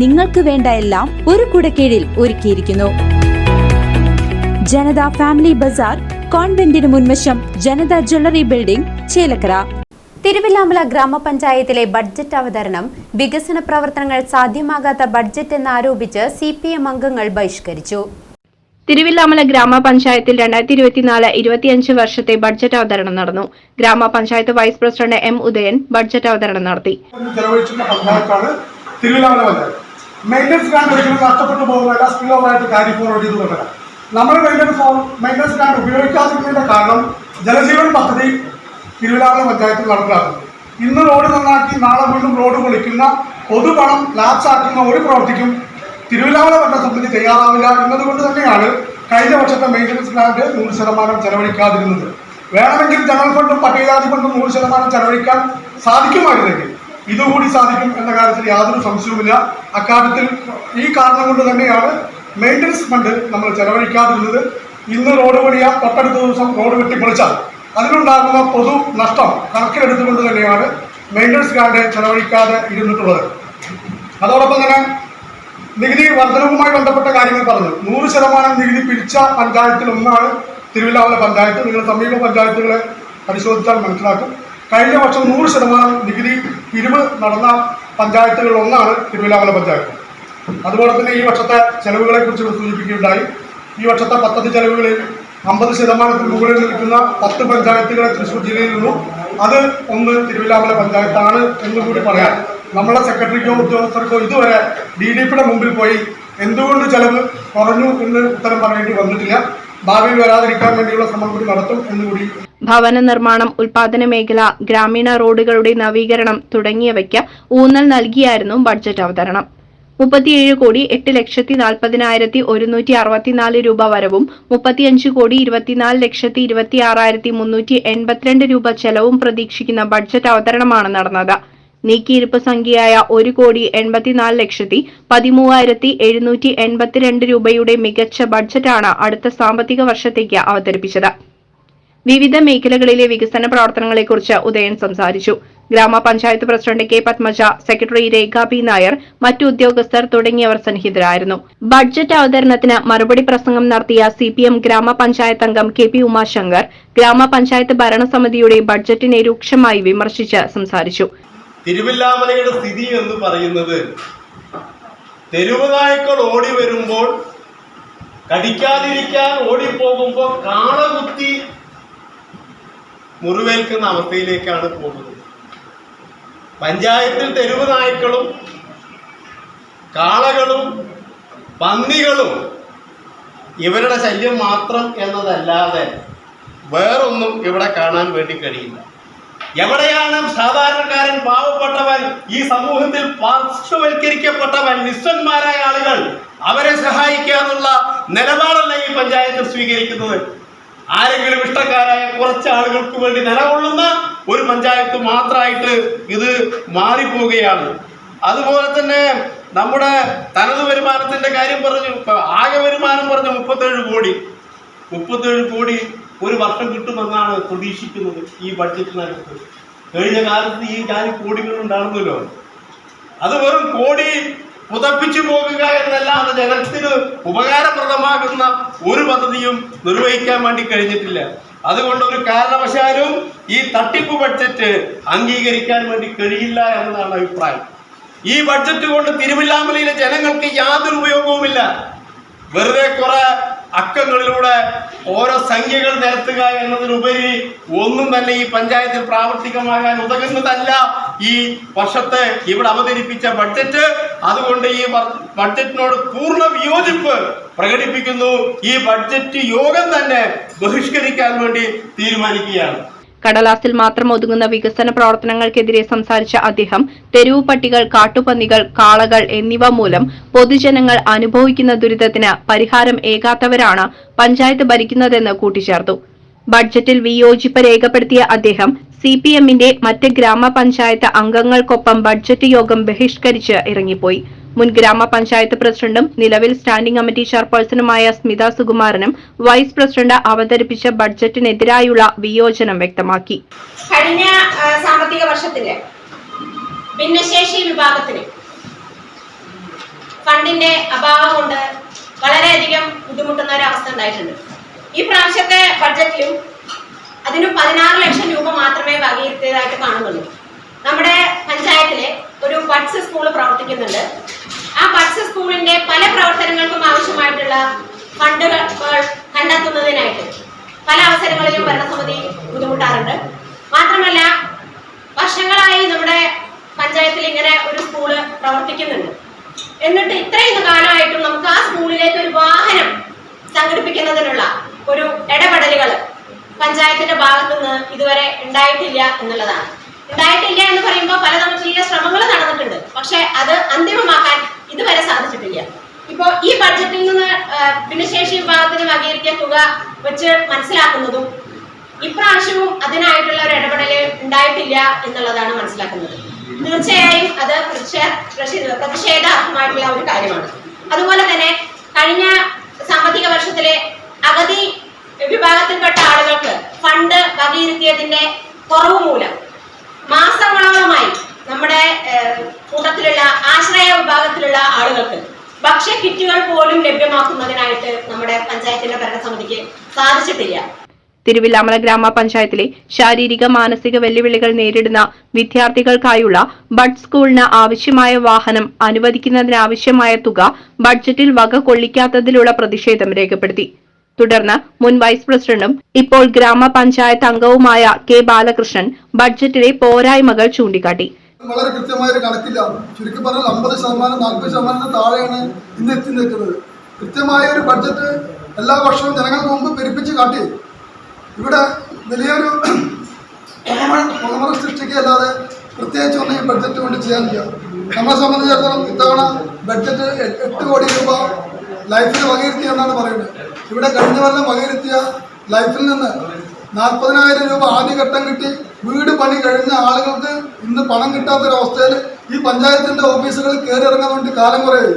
നിങ്ങൾക്ക് വേണ്ട എല്ലാം ഒരു കുടക്കീഴിൽ ഒരുക്കിയിരിക്കുന്നു. ജനത ഫാമിലി ബസാർ കോൺവെന്റിന് മുൻവശം ജനത ജ്വല്ലറി ബിൽഡിംഗ് ചേലക്കര. തിരുവില്ലാമല ഗ്രാമപഞ്ചായത്തിലെ ബഡ്ജറ്റ് അവതരണം വികസന പ്രവർത്തനങ്ങൾ സാധ്യമാകാത്ത ബഡ്ജറ്റ് എന്നാരോപിച്ച് സി പി എം അംഗങ്ങൾ ബഹിഷ്കരിച്ചു. തിരുവില്ലാമല ഗ്രാമപഞ്ചായത്തിൽ രണ്ടായിരത്തി ഇരുപത്തിനാല് ഇരുപത്തിയഞ്ച് വർഷത്തെ ബഡ്ജറ്റ് അവതരണം നടന്നു. ഗ്രാമപഞ്ചായത്ത് vice president M Udayan budget അവതരണം നടത്തി. പഞ്ചായത്ത് മെയിന്റനൻസ് ഗ്രാൻഡ് ഒരിക്കലും നഷ്ടപ്പെട്ടു പോകുന്നതല്ല സ്പിൽ ഓവറായിട്ട് കാരി ഫോർവേഡ് ചെയ്ത് കൊണ്ടല്ല. നമ്മൾ മെയിന്റനൻസ് മെയിന്റനൻസ് ഗ്രാൻഡ് ഉപയോഗിക്കാതിരിക്കുന്നതിന്റെ കാരണം ജലജീവൻ പദ്ധതി തിരുവില്ലാമല പഞ്ചായത്തിൽ നടപ്പിലാക്കുന്നു. ഇന്ന് റോഡ് നന്നാക്കി നാളെ വീണ്ടും റോഡ് പൊളിക്കുന്ന പൊതുപണം ലാപ്സ് ആക്കുന്ന ഒരു പ്രവൃത്തിക്കും തിരുവില്ലാമല സംബന്ധിച്ച് തയ്യാറാവില്ല എന്നതുകൊണ്ട് തന്നെയാണ് കഴിഞ്ഞ വർഷത്തെ മെയിന്റനൻസ് ഗ്രാൻഡ് നൂറ് ശതമാനം ചെലവഴിക്കാതിരുന്നത്. വേണമെങ്കിൽ ജനറൽ ഫണ്ടും പട്ടികജാതി ഫണ്ടും നൂറ് ശതമാനം ചെലവഴിക്കാൻ സാധിക്കുമായിരുന്നെങ്കിൽ ഇതുകൂടി സാധിക്കും എന്ന കാര്യത്തിൽ യാതൊരു സംശയവുമില്ല. അക്കാര്യത്തിൽ ഈ കാരണം കൊണ്ട് തന്നെയാണ് മെയിന്റനൻസ് ഫണ്ട് നമ്മൾ ചെലവഴിക്കാതിരുന്നത്. ഇന്ന് റോഡ് പണിയാൻ തൊട്ടടുത്ത ദിവസം റോഡ് വെട്ടിപ്പൊളിച്ചാൽ അതിനുണ്ടാകുന്ന പൊതു നഷ്ടം കണക്കിലെടുത്തുകൊണ്ട് തന്നെയാണ് മെയിന്റനൻസ് ഗ്രാൻഡ് ചെലവഴിക്കാതെ ഇരുന്നിട്ടുള്ളത്. അതോടൊപ്പം തന്നെ നികുതി വർധനവുമായി ബന്ധപ്പെട്ട കാര്യങ്ങൾ പറഞ്ഞു. നൂറ് ശതമാനം നികുതി പിരിച്ച പഞ്ചായത്തിൽ ഒന്നാണ് തിരുവില്ലാമല പഞ്ചായത്ത്. നിങ്ങൾ സമീപ പഞ്ചായത്തുകളെ പരിശോധിച്ചാൽ മനസ്സിലാക്കും. കഴിഞ്ഞ വർഷം നൂറ് ശതമാനം നികുതി പിരിവ് നടന്ന പഞ്ചായത്തുകളിൽ ഒന്നാണ് തിരുവില്ലാമല പഞ്ചായത്ത്. അതുപോലെ തന്നെ ഈ വർഷത്തെ ചെലവുകളെ കുറിച്ച് സൂചിപ്പിക്കുകയുണ്ടായി. ഈ വർഷത്തെ പദ്ധതി ചെലവുകളിൽ അമ്പത് ശതമാനത്തിന് മുകളിൽ നിൽക്കുന്ന പത്ത് പഞ്ചായത്തുകളെ തൃശ്ശൂർ ജില്ലയിൽ നിന്നും അത് ഒന്ന് തിരുവല്ലാമല പഞ്ചായത്താണ് എന്നുകൂടി പറയാം. നമ്മളെ സെക്രട്ടറിക്കോ ഉദ്യോഗസ്ഥർക്കോ ഇതുവരെ ഡി ഡി പിയുടെ മുമ്പിൽ പോയി എന്തുകൊണ്ട് ചെലവ് കുറഞ്ഞു എന്ന് ഉത്തരം പറയേണ്ടി വന്നിട്ടില്ല. ഭാവിയിൽ വരാതിരിക്കാൻ വേണ്ടിയുള്ള ശ്രമം കൂടി നടത്തും എന്നുകൂടി ഭവന നിർമ്മാണം ഉൽപാദന മേഖല ഗ്രാമീണ റോഡുകളുടെ നവീകരണം തുടങ്ങിയവയ്ക്ക് ഊന്നൽ നൽകിയായിരുന്നു ബഡ്ജറ്റ് അവതരണം. മുപ്പത്തിയേഴ് കോടി എട്ട് ലക്ഷത്തി നാൽപ്പതിനായിരത്തി ഒരുന്നൂറ്റി അറുപത്തിനാല് രൂപ വരവും മുപ്പത്തിയഞ്ച് കോടി ഇരുപത്തിനാല് ലക്ഷത്തി ഇരുപത്തി ആറായിരത്തി മുന്നൂറ്റി എൺപത്തിരണ്ട് രൂപ ചെലവും പ്രതീക്ഷിക്കുന്ന ബഡ്ജറ്റ് അവതരണമാണ് നടന്നത്. നീക്കിയിരിപ്പ് സംഖ്യയായ ഒരു കോടി എൺപത്തിനാല് ലക്ഷത്തി പതിമൂവായിരത്തി എഴുന്നൂറ്റി എൺപത്തിരണ്ട് രൂപയുടെ മികച്ച ബഡ്ജറ്റാണ് അടുത്ത സാമ്പത്തിക വർഷത്തേക്ക് അവതരിപ്പിച്ചത്. വിവിധ മേഖലകളിലെ വികസന പ്രവർത്തനങ്ങളെക്കുറിച്ച് ഉദയൻ സംസാരിച്ചു. ഗ്രാമപഞ്ചായത്ത് president K Padmaja secretary Rekha P Nair മറ്റു ഉദ്യോഗസ്ഥർ തുടങ്ങിയവർ സന്നിഹിതരായിരുന്നു. ബഡ്ജറ്റ് അവതരണത്തിന് മറുപടി പ്രസംഗം നടത്തിയ സി പി എം ഗ്രാമപഞ്ചായത്ത് അംഗം കെ പി ഉമാശങ്കർ ഗ്രാമപഞ്ചായത്ത് ഭരണസമിതിയുടെ ബഡ്ജറ്റിനെ രൂക്ഷമായി വിമർശിച്ച് സംസാരിച്ചു. തിരുവില്ലാമലയുടെ സ്ഥിതി എന്ന് പറയുന്നത് തെരുവ് നായ്ക്കൾ ഓടി വരുമ്പോൾ കടിക്കാതിരിക്കാൻ ഓടിപ്പോകുമ്പോൾ കാളകുത്തി മുറിവേൽക്കുന്ന അവസ്ഥയിലേക്കാണ് പോകുന്നത്. പഞ്ചായത്തിൽ തെരുവ് നായ്ക്കളും കാളകളും പന്നികളും ഇവരുടെ ശല്യം മാത്രം എന്നതല്ലാതെ വേറൊന്നും ഇവിടെ കാണാൻ വേണ്ടി കഴിയില്ല. എവിടെയാണ് സാധാരണക്കാരൻ പാവപ്പെട്ടവൻ? ഈ സമൂഹത്തിൽ പാർശ്വവൽക്കരിക്കപ്പെട്ടവൻ നിസ്സന്മാരായ ആളുകൾ അവരെ സഹായിക്കാനുള്ള നിലപാടല്ല ഈ പഞ്ചായത്ത് സ്വീകരിക്കുന്നത്. ആരെങ്കിലും ഇഷ്ടക്കാരായ കുറച്ച് ആളുകൾക്ക് വേണ്ടി നിലകൊള്ളുന്ന ഒരു പഞ്ചായത്ത് മാത്രമായിട്ട് ഇത് മാറിപ്പോവുകയാണ്. അതുപോലെ തന്നെ നമ്മുടെ തനത് വരുമാനത്തിന്റെ കാര്യം പറഞ്ഞു. ആകെ വരുമാനം പറഞ്ഞു മുപ്പത്തേഴ് കോടി. മുപ്പത്തേഴ് കോടി ഒരു വർഷം കിട്ടുമെന്നാണ് പ്രതീക്ഷിക്കുന്നത് ഈ ബഡ്ജറ്റിനകത്ത്. കഴിഞ്ഞ കാലത്ത് ഈ ജാതി കോടികൾ ഉണ്ടാകുന്നല്ലോ അത് വെറും കോടി പുതപ്പിച്ചു പോകുക എന്നല്ലാതെ ജനത്തിന് ഉപകാരപ്രദമാകുന്ന ഒരു പദ്ധതിയും നിർവഹിക്കാൻ വേണ്ടി കഴിഞ്ഞിട്ടില്ല. അതുകൊണ്ട് ഒരു കാരണവശാലും ഈ തട്ടിപ്പ് ബഡ്ജറ്റ് അംഗീകരിക്കാൻ വേണ്ടി കഴിയില്ല എന്നതാണ് അഭിപ്രായം. ഈ ബഡ്ജറ്റ് കൊണ്ട് തിരുവില്ലാമലയിലെ ജനങ്ങൾക്ക് യാതൊരു ഉപയോഗവുമില്ല. വെറുതെ കുറെ അക്കങ്ങളിലൂടെ ഓരോ സംഖ്യകൾ നിരത്തുക എന്നതിനുപരി ഒന്നും തന്നെ ഈ പഞ്ചായത്തിൽ പ്രാവർത്തികമാകാൻ ഉതകുന്നതല്ല ഈ വർഷത്തെ ഇവിടെ അവതരിപ്പിച്ച ബഡ്ജറ്റ്. അതുകൊണ്ട് ഈ ബഡ്ജറ്റിനോട് പൂർണ വിയോജിപ്പ് പ്രകടിപ്പിക്കുന്നു. ഈ ബഡ്ജറ്റ് യോഗം തന്നെ ബഹിഷ്കരിക്കാൻ വേണ്ടി തീരുമാനിക്കുകയാണ്. കടലാസിൽ മാത്രം ഒതുങ്ങുന്ന വികസന പ്രവർത്തനങ്ങൾക്കെതിരെ സംസാരിച്ച അദ്ദേഹം തെരുവു പട്ടികൾ കാട്ടുപന്നികൾ കാളകൾ എന്നിവ മൂലം പൊതുജനങ്ങൾ അനുഭവിക്കുന്ന ദുരിതത്തിന് പരിഹാരം ഏകാത്തവരാണ് പഞ്ചായത്ത് ഭരിക്കുന്നതെന്ന് കൂട്ടിച്ചേർത്തു. ബഡ്ജറ്റിൽ വിയോജിപ്പ് രേഖപ്പെടുത്തിയ അദ്ദേഹം സി പി എമ്മിന്റെ മറ്റ് ഗ്രാമപഞ്ചായത്ത് അംഗങ്ങൾക്കൊപ്പം ബഡ്ജറ്റ് യോഗം ബഹിഷ്കരിച്ച് ഇറങ്ങിപ്പോയി. മുൻ ഗ്രാമപഞ്ചായത്ത് പ്രസിഡന്റും നിലവിൽ സ്റ്റാൻഡിംഗ് കമ്മിറ്റി ചെയർപേഴ്സണുമായ സ്മിത സുകുമാരനും വൈസ് പ്രസിഡന്റ് അവതരിപ്പിച്ച ബഡ്ജറ്റിനെതിരായുള്ള വിയോജനം വ്യക്തമാക്കി. കഴിഞ്ഞ സാമ്പത്തിക വർഷത്തിലെ ഭിന്നശേഷി വിഭാഗത്തിന് ഫണ്ടിന്റെ അഭാവം കൊണ്ട് വളരെയധികം ബുദ്ധിമുട്ടുന്ന ഒരു അവസ്ഥ ഉണ്ടായിട്ടുണ്ട്. ഈ പ്രാവശ്യത്തെ ബഡ്ജറ്റിലും അതിന് പതിനാറ് ലക്ഷം രൂപ മാത്രമേ വകയിരുത്തിയതായിട്ട് കാണുന്നുള്ളൂ. നമ്മുടെ പഞ്ചായത്തിലെ ഒരു ബഡ്സ് സ്കൂൾ പ്രവർത്തിക്കുന്നുണ്ട്. പല പ്രവർത്തനങ്ങൾക്കും ആവശ്യമായിട്ടുള്ള ഫണ്ടുകൾ കണ്ടെത്തുന്നതിനായിട്ട് പല അവസരങ്ങളിലും ഭരണസമിതി ബുദ്ധിമുട്ടാറുണ്ട്. മാത്രമല്ല വർഷങ്ങളായി നമ്മുടെ പഞ്ചായത്തിൽ ഇങ്ങനെ ഒരു സ്കൂൾ പ്രവർത്തിക്കുന്നുണ്ട്. എന്നിട്ട് ഇത്രയും കാലമായിട്ടും നമുക്ക് ആ സ്കൂളിലേക്ക് ഒരു വാഹനം സംഘടിപ്പിക്കുന്നതിനുള്ള ഒരു ഇടപെടലുകൾ പഞ്ചായത്തിന്റെ ഭാഗത്തു നിന്ന് ഇതുവരെ ഉണ്ടായിട്ടില്ല എന്നുള്ളതാണ്. ഉണ്ടായിട്ടില്ല എന്ന് പറയുമ്പോൾ പല നമുക്ക് ശ്രമങ്ങൾ നടന്നിട്ടുണ്ട്. പക്ഷെ അത് അന്തിമമാക്കാൻ ഇതുവരെ സാധിച്ചിട്ടില്ല ഇപ്പോ ഈ ബഡ്ജറ്റിൽ നിന്ന് ആ, ഭിന്നശേഷി വിഭാഗത്തിന് വകയിരുത്തിയ തുക വെച്ച് മനസ്സിലാക്കുന്നതും ഇപ്രാവശ്യവും അതിനായിട്ടുള്ള ഒരു ഇടപെടൽ ഉണ്ടായിട്ടില്ല എന്നുള്ളതാണ് മനസ്സിലാക്കുന്നത്. തീർച്ചയായും അത് പ്രതിഷേധാർഹമായിട്ടുള്ള ഒരു കാര്യമാണ്. അതുപോലെ തന്നെ കഴിഞ്ഞ സാമ്പത്തിക വർഷത്തിലെ അഗതി വിഭാഗത്തിൽപ്പെട്ട ആളുകൾക്ക് ഫണ്ട് വകയിരുത്തിയതിന്റെ കുറവ് മൂലം മാസങ്ങളോളമായി നമ്മുടെ കൂട്ടത്തിലുള്ള ആശ്രയ ഭക്ഷ്യ കിറ്റുകൾ പോലും ലഭ്യമാക്കുന്നതിനായിട്ട് നമ്മുടെ പഞ്ചായത്തിന്റെ ഭരണസമിതിക്ക് സാധിച്ചിട്ടില്ല. തിരുവില്ലാമല ഗ്രാമപഞ്ചായത്തിലെ ശാരീരിക മാനസിക വെല്ലുവിളികൾ നേരിടുന്ന വിദ്യാർത്ഥികൾക്കായുള്ള ബഡ് സ്കൂളിന് ആവശ്യമായ വാഹനം അനുവദിക്കുന്നതിനാവശ്യമായ തുക ബഡ്ജറ്റിൽ വക കൊള്ളിക്കാത്തതിലുള്ള പ്രതിഷേധം രേഖപ്പെടുത്തി. തുടർന്ന് മുൻ വൈസ് പ്രസിഡന്റും ഇപ്പോൾ ഗ്രാമപഞ്ചായത്ത് അംഗവുമായ കെ ബാലകൃഷ്ണൻ ബഡ്ജറ്റിലെ പോരായ്മകൾ ചൂണ്ടിക്കാട്ടി. വളരെ കൃത്യമായ ഒരു കണക്കില്ല. ചുരുക്കി പറഞ്ഞാൽ അമ്പത് ശതമാനം നാൽപ്പത് ശതമാനത്തിന് താഴെയാണ് ഇന്ന് എത്തി നിൽക്കുന്നത്. കൃത്യമായ ഒരു ബഡ്ജറ്റ് എല്ലാ വർഷവും ജനങ്ങൾക്ക് മുമ്പ് പെരുപ്പിച്ച് കാട്ടി. ഇവിടെ വലിയൊരു പുറമറ സൃഷ്ടിക്കുകയല്ലാതെ പ്രത്യേകിച്ച് ഒന്നും ഈ ബഡ്ജറ്റ് കൊണ്ട് ചെയ്യാൻ ചെയ്യാനില്ല. നമ്മളെ സംബന്ധിച്ചിടത്തോളം ഇത്തവണ ബഡ്ജറ്റ് എട്ട് കോടി രൂപ ലൈഫിൽ വകയിരുത്തി എന്നാണ് പറയുന്നത്. ഇവിടെ കഴിഞ്ഞ കൊല്ലം വകയിരുത്തിയ ലൈഫിൽ നിന്ന് നാൽപ്പതിനായിരം രൂപ ആദ്യഘട്ടം കിട്ടി. വീട് പണി കഴിഞ്ഞ ആളുകൾക്ക് ഇന്ന് പണം കിട്ടാത്തൊരവസ്ഥയിൽ ഈ പഞ്ചായത്തിന്റെ ഓഫീസുകളിൽ കയറി ഇറങ്ങാൻ വേണ്ടി കാലം കുറയായി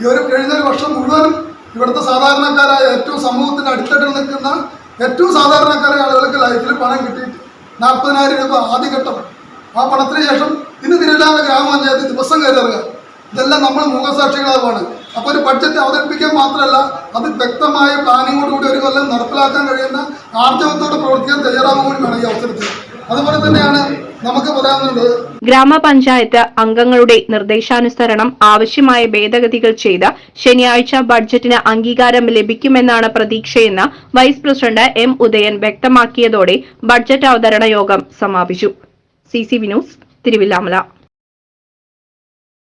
ഈ ഒരു കഴിഞ്ഞ ഒരു വർഷം മുഴുവനും ഇവിടുത്തെ സാധാരണക്കാരായ ഏറ്റവും സമൂഹത്തിന്റെ അടിത്തട്ടിൽ നിൽക്കുന്ന ഏറ്റവും സാധാരണക്കാരായ ആളുകൾക്ക് ലൈഫിൽ പണം കിട്ടിയിട്ട് നാൽപ്പതിനായിരം രൂപ ആദ്യഘട്ടം ആ പണത്തിന് ശേഷം ഇന്ന് തിരുവില്ലാമല ഗ്രാമപഞ്ചായത്ത് ദിവസം കയറി ഇറങ്ങുക ഇതെല്ലാം നമ്മൾ മൂകസാക്ഷികളാവാണ്. അപ്പോൾ ഒരു ബഡ്ജറ്റ് അവതരിപ്പിക്കാൻ മാത്രമല്ല അത് വ്യക്തമായ പ്ലാനിങ്ങോടുകൂടി ഒരു കൊല്ലം നടപ്പിലാക്കാൻ കഴിയുന്ന ആർജവത്തോടെ പ്രവർത്തിക്കാൻ തയ്യാറാവുക കൂടി വേണം ഈ അവസരത്തിൽ. അതുപോലെ തന്നെയാണ് നമുക്ക് പറയാനുള്ളത് ഗ്രാമപഞ്ചായത്ത് അംഗങ്ങളുടെ നിർദ്ദേശാനുസരണം ആവശ്യമായ ഭേദഗതികൾ ചെയ്ത് ശനിയാഴ്ച ബഡ്ജറ്റിന് അംഗീകാരം ലഭിക്കുമെന്നാണ് പ്രതീക്ഷയെന്ന് വൈസ് പ്രസിഡന്റ് എം ഉദയൻ വ്യക്തമാക്കിയതോടെ ബഡ്ജറ്റ് അവതരണ യോഗം സമാപിച്ചു. C C V news Thiruvilwamala.